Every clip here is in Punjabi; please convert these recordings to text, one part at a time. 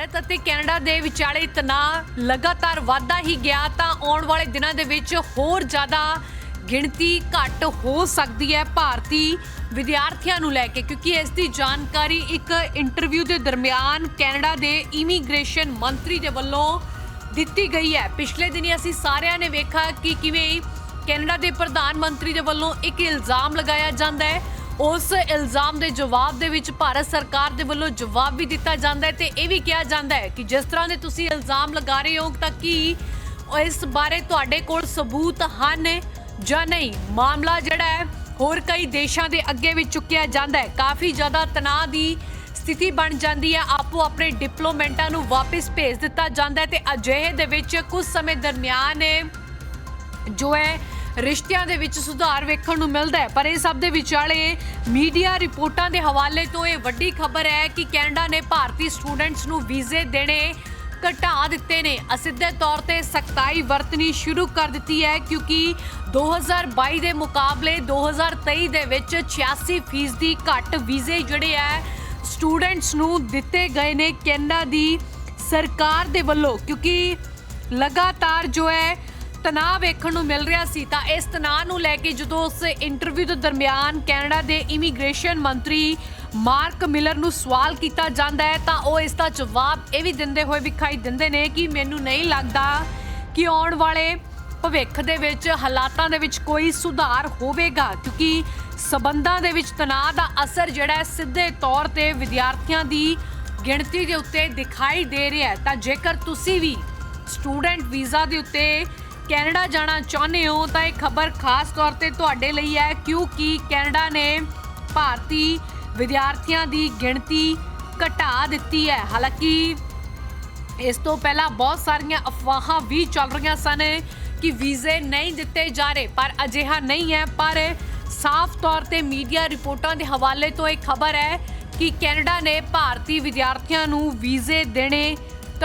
ਭਾਰਤ ਅਤੇ ਕੈਨੇਡਾ ਦੇ ਵਿਚਾਲੇ ਤਣਾਅ ਲਗਾਤਾਰ ਵਧਦਾ ਹੀ ਗਿਆ, ਤਾਂ ਆਉਣ ਵਾਲੇ ਦਿਨਾਂ ਦੇ ਵਿੱਚ ਹੋਰ ਜ਼ਿਆਦਾ ਗਿਣਤੀ ਘੱਟ ਹੋ ਸਕਦੀ ਹੈ ਭਾਰਤੀ ਵਿਦਿਆਰਥੀਆਂ ਨੂੰ ਲੈ ਕੇ, ਕਿਉਂਕਿ ਇਸ ਦੀ ਜਾਣਕਾਰੀ ਇੱਕ ਇੰਟਰਵਿਊ ਦੇ ਦਰਮਿਆਨ ਕੈਨੇਡਾ ਦੇ ਇਮੀਗ੍ਰੇਸ਼ਨ ਮੰਤਰੀ ਦੇ ਵੱਲੋਂ ਦਿੱਤੀ ਗਈ ਹੈ। ਪਿਛਲੇ ਦਿਨੀ ਅਸੀਂ ਸਾਰਿਆਂ ਨੇ ਵੇਖਾ ਕਿ ਕਿਵੇਂ ਕੈਨੇਡਾ ਦੇ ਪ੍ਰਧਾਨ ਮੰਤਰੀ ਦੇ ਵੱਲੋਂ ਇੱਕ ਇਲਜ਼ਾਮ ਲਗਾਇਆ ਜਾਂਦਾ ਹੈ ਉਸ ਇਲਜ਼ਾਮ ਦੇ ਜਵਾਬ ਦੇ ਵਿੱਚ ਭਾਰਤ ਸਰਕਾਰ ਦੇ ਵੱਲੋਂ ਜਵਾਬ ਵੀ ਦਿੱਤਾ ਜਾਂਦਾ ਹੈ ਤੇ ਇਹ ਵੀ ਕਿਹਾ ਜਾਂਦਾ ਹੈ ਕਿ ਜਿਸ ਤਰ੍ਹਾਂ ਦੇ ਤੁਸੀਂ ਇਲਜ਼ਾਮ ਲਗਾ ਰਹੇ ਹੋ ਤਾਂ ਕੀ ਇਸ ਬਾਰੇ ਤੁਹਾਡੇ ਕੋਲ ਸਬੂਤ ਹਨ ਜਾਂ ਨਹੀਂ? ਮਾਮਲਾ ਜਿਹੜਾ ਹੈ ਹੋਰ ਕਈ ਦੇਸ਼ਾਂ ਦੇ ਅੱਗੇ ਵੀ ਚੁੱਕਿਆ ਜਾਂਦਾ ਹੈ। ਕਾਫੀ ਜ਼ਿਆਦਾ ਤਣਾਅ ਦੀ ਸਥਿਤੀ ਬਣ ਜਾਂਦੀ ਹੈ। ਆਪੋ ਆਪਣੇ ਡਿਪਲੋਮੈਂਟਾਂ ਨੂੰ ਵਾਪਸ ਭੇਜ ਦਿੱਤਾ ਜਾਂਦਾ ਹੈ ਤੇ ਅਜਿਹੇ ਦੇ ਵਿੱਚ ਕੁਝ ਸਮੇਂ ਦਰਮਿਆਨ ਜੋ ਹੈ ਰਿਸ਼ਤਿਆਂ ਦੇ ਵਿੱਚ ਸੁਧਾਰ ਵੇਖਣ ਨੂੰ ਮਿਲਦਾ ਹੈ। ਪਰ ਇਹ ਸਭ ਦੇ ਵਿਚਾਲੇ ਮੀਡੀਆ ਰਿਪੋਰਟਾਂ ਦੇ ਹਵਾਲੇ ਤੋਂ ਇਹ ਵੱਡੀ ਖਬਰ ਹੈ ਕਿ ਕੈਨੇਡਾ ਨੇ ਭਾਰਤੀ ਸਟੂਡੈਂਟਸ ਨੂੰ ਵੀਜ਼ੇ ਦੇਣੇ ਘਟਾ ਦਿੱਤੇ ਨੇ। ਅਸਿੱਧੇ ਤੌਰ ਤੇ ਸਖਤਾਈ ਵਰਤਣੀ ਸ਼ੁਰੂ ਕਰ ਦਿੱਤੀ ਹੈ ਕਿਉਂਕਿ 2022 ਦੇ ਮੁਕਾਬਲੇ 2023 ਦੇ ਵਿੱਚ 86% ਦੀ ਘੱਟ ਵੀਜ਼ੇ ਜਿਹੜੇ ਹੈ ਸਟੂਡੈਂਟਸ ਨੂੰ ਦਿੱਤੇ ਗਏ ਨੇ ਕੈਨੇਡਾ ਦੀ ਸਰਕਾਰ ਦੇ ਵੱਲੋਂ। ਕਿਉਂਕਿ ਲਗਾਤਾਰ ਜੋ ਹੈ ਤਣਾਅ ਵੇਖਣ ਨੂੰ ਮਿਲ ਰਿਹਾ ਸੀ, ਤਾਂ ਇਸ ਤਣਾਅ ਨੂੰ ਲੈ ਕੇ ਜਦੋਂ ਉਸ ਇੰਟਰਵਿਊ ਦੇ ਦਰਮਿਆਨ ਕੈਨੇਡਾ ਦੇ ਇਮੀਗ੍ਰੇਸ਼ਨ ਮੰਤਰੀ ਮਾਰਕ ਮਿਲਰ ਨੂੰ ਸਵਾਲ ਕੀਤਾ ਜਾਂਦਾ ਹੈ, ਤਾਂ ਉਹ ਇਸ ਦਾ ਜਵਾਬ ਇਹ ਵੀ ਦਿੰਦੇ ਹੋਏ ਵਿਖਾਈ ਦਿੰਦੇ ਨੇ ਕਿ ਮੈਨੂੰ ਨਹੀਂ ਲੱਗਦਾ ਕਿ ਆਉਣ ਵਾਲੇ ਭਵਿੱਖ ਦੇ ਵਿੱਚ ਹਾਲਾਤਾਂ ਦੇ ਵਿੱਚ ਕੋਈ ਸੁਧਾਰ ਹੋਵੇਗਾ, ਕਿਉਂਕਿ ਸਬੰਧਾਂ ਦੇ ਵਿੱਚ ਤਣਾਅ ਦਾ ਅਸਰ ਜਿਹੜਾ ਸਿੱਧੇ ਤੌਰ ਤੇ ਵਿਦਿਆਰਥੀਆਂ ਦੀ ਗਿਣਤੀ ਦੇ ਉੱਤੇ ਦਿਖਾਈ ਦੇ ਰਿਹਾ ਹੈ। ਤਾਂ ਜੇਕਰ ਤੁਸੀਂ ਵੀ ਸਟੂਡੈਂਟ ਵੀਜ਼ਾ ਦੇ ਉੱਤੇ ਕੈਨੇਡਾ ਜਾਣਾ ਚਾਹੁੰਦੇ ਹੋ ਤਾਂ ਇਹ ਖਬਰ ਖਾਸ ਤੌਰ ਤੇ ਤੁਹਾਡੇ ਲਈ ਹੈ, ਕਿਉਂਕਿ ਕੈਨੇਡਾ ਨੇ ਭਾਰਤੀ ਵਿਦਿਆਰਥੀਆਂ ਦੀ ਗਿਣਤੀ ਘਟਾ ਦਿੱਤੀ ਹੈ। ਹਾਲਾਂਕਿ ਇਸ ਤੋਂ ਪਹਿਲਾਂ ਬਹੁਤ ਸਾਰੀਆਂ ਅਫਵਾਹਾਂ ਵੀ ਚੱਲ ਰਹੀਆਂ ਸਨ ਕਿ ਵੀਜ਼ੇ ਨਹੀਂ ਦਿੱਤੇ ਜਾ ਰਹੇ, ਪਰ ਅਜਿਹਾ ਨਹੀਂ ਹੈ। ਪਰ ਸਾਫ਼ ਤੌਰ ਤੇ ਮੀਡੀਆ ਰਿਪੋਰਟਾਂ ਦੇ ਹਵਾਲੇ ਤੋਂ ਇਹ ਖਬਰ ਹੈ ਕਿ ਕੈਨੇਡਾ ਨੇ ਭਾਰਤੀ ਵਿਦਿਆਰਥੀਆਂ ਨੂੰ ਵੀਜ਼ੇ ਦੇਣੇ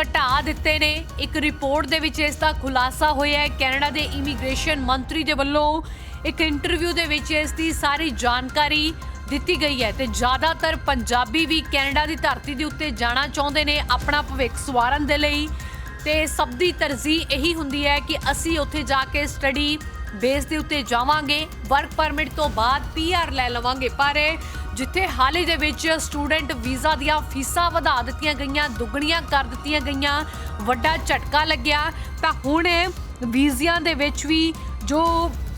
ਘਟਾ ਦਿੱਤੇ ਨੇ। ਇੱਕ ਰਿਪੋਰਟ ਦੇ ਵਿੱਚ ਇਸ ਦਾ ਖੁਲਾਸਾ ਹੋਇਆ ਹੈ। ਕੈਨੇਡਾ ਦੇ ਇਮੀਗ੍ਰੇਸ਼ਨ ਮੰਤਰੀ ਦੇ ਵੱਲੋਂ ਇੱਕ ਇੰਟਰਵਿਊ ਦੇ ਵਿੱਚ ਇਸ ਦੀ ਸਾਰੀ ਜਾਣਕਾਰੀ ਦਿੱਤੀ ਗਈ ਹੈ ਤੇ ਜ਼ਿਆਦਾਤਰ ਪੰਜਾਬੀ ਵੀ ਕੈਨੇਡਾ ਦੀ ਧਰਤੀ ਦੇ ਉੱਤੇ ਜਾਣਾ ਚਾਹੁੰਦੇ ਨੇ ਆਪਣਾ ਭਵਿੱਖ ਸਵਾਰਨ ਦੇ ਲਈ। ਤੇ ਸਭ ਦੀ ਤਰਜੀਹ ਇਹੀ ਹੁੰਦੀ ਹੈ ਕਿ ਅਸੀਂ ਉੱਥੇ ਜਾ ਕੇ ਸਟੱਡੀ ਬੇਸ ਦੇ ਉੱਤੇ ਜਾਵਾਂਗੇ, ਵਰਕ ਪਰਮਿਟ ਤੋਂ ਬਾਅਦ ਪੀਆਰ ਲੈ ਲਵਾਂਗੇ। ਪਰ ਜਿੱਥੇ ਹਾਲੇ ਦੇ ਵਿੱਚ ਸਟੂਡੈਂਟ ਵੀਜ਼ਾ ਦੀਆਂ ਫੀਸਾਂ ਵਧਾ ਦਿੱਤੀਆਂ ਗਈਆਂ, ਦੁੱਗਣੀਆਂ ਕਰ ਦਿੱਤੀਆਂ ਗਈਆਂ, ਵੱਡਾ ਝਟਕਾ ਲੱਗਿਆ। ਤਾਂ ਹੁਣ ਵੀਜ਼ਿਆਂ ਦੇ ਵਿੱਚ ਵੀ ਜੋ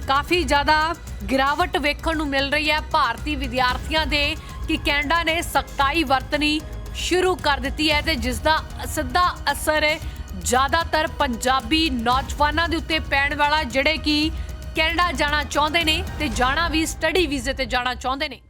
ਕਾਫੀ ਜ਼ਿਆਦਾ ਗਿਰਾਵਟ ਵੇਖਣ ਨੂੰ ਮਿਲ ਰਹੀ ਹੈ, ਭਾਰਤੀ ਵਿਦਿਆਰਥੀਆਂ ਦੇ ਕਿ ਕੈਨੇਡਾ ਨੇ ਸਖਤਾਈ ਵਰਤਣੀ ਸ਼ੁਰੂ ਕਰ ਦਿੱਤੀ ਹੈ ਤੇ ਜਿਸ ਦਾ ਸਿੱਧਾ ਅਸਰ ਜ਼ਿਆਦਾਤਰ ਪੰਜਾਬੀ ਨੌਜਵਾਨਾਂ ਦੇ ਉੱਤੇ ਪੈਣ ਵਾਲਾ, ਜਿਹੜੇ ਕਿ ਕੈਨੇਡਾ ਜਾਣਾ ਚਾਹੁੰਦੇ ਨੇ ਤੇ ਜਾਣਾ ਵੀ ਸਟੱਡੀ ਵੀਜ਼ੇ ਤੇ ਜਾਣਾ ਚਾਹੁੰਦੇ ਨੇ।